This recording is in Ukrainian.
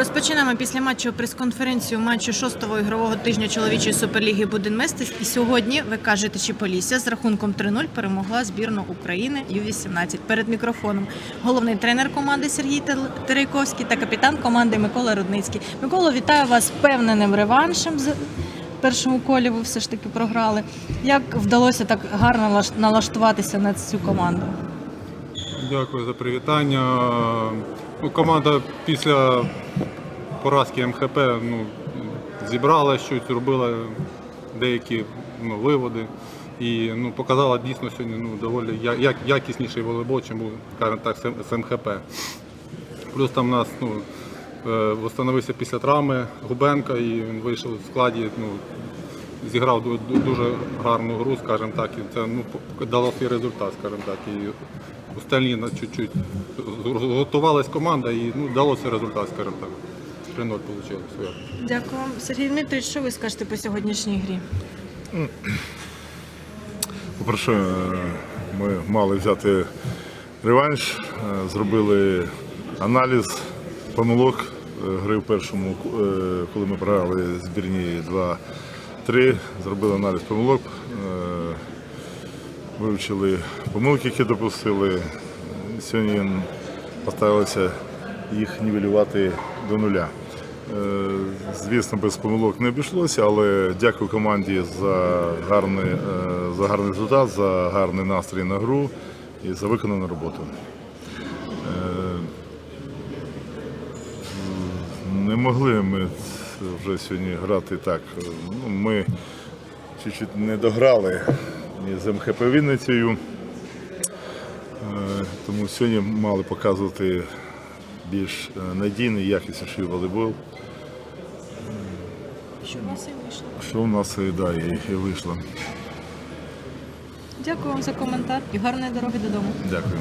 Розпочинаємо після матчу прес-конференцію матчу шостого ігрового тижня чоловічої суперліги Буденместис. І сьогодні ви кажете, чи Полісся з рахунком 3-0 перемогла збірну України Ю-18. Перед мікрофоном головний тренер команди Сергій Терейковський та капітан команди Микола Рудницький. Микола, вітаю вас з впевненим реваншем. З першому колі ви все ж таки програли. Як вдалося так гарно лаш- налаштуватися на цю команду? Дякую за привітання. Ну, команда після поразки МХП ну, зібрала щось, зробила деякі ну, виводи і ну, показала дійсно сьогодні ну, доволі як, якісніший волейбол, чим так, з- МХП. Плюс там у нас ну, е, встановився після травми Губенка і він вийшов в складі. Ну, зіграв ду- ду- дуже гарну гру, скажімо так, і це ну, дало свій результат, скажімо так. І остальні на чуть-чуть готувалась команда і ну, далося результат, скажімо так. 3-0 вийшло. Дякую. Сергій Дмитрович, що ви скажете по сьогоднішній грі? По-перше, ми мали взяти реванш, е, зробили аналіз помилок е, гри в першому, е, коли ми програли збірні 2-3, зробили аналіз помилок, е, вивчили помилки, які допустили. Сьогодні постаралися їх нівелювати до нуля. Е, Звісно, без помилок не обійшлося, але дякую команді за гарний, е, за гарний результат, за гарний настрій на гру і за виконану роботу. Не могли ми вже сьогодні грати так. Ну, Ми чуть-чуть не дограли ні з МХП Вінницею. Е, Тому сьогодні мали показувати більш е, надійний, якісніший волейбол. Що в нас і вийшло? Що в нас і, да, і, і вийшло. Дякую вам за коментар і гарної дороги додому. Дякую.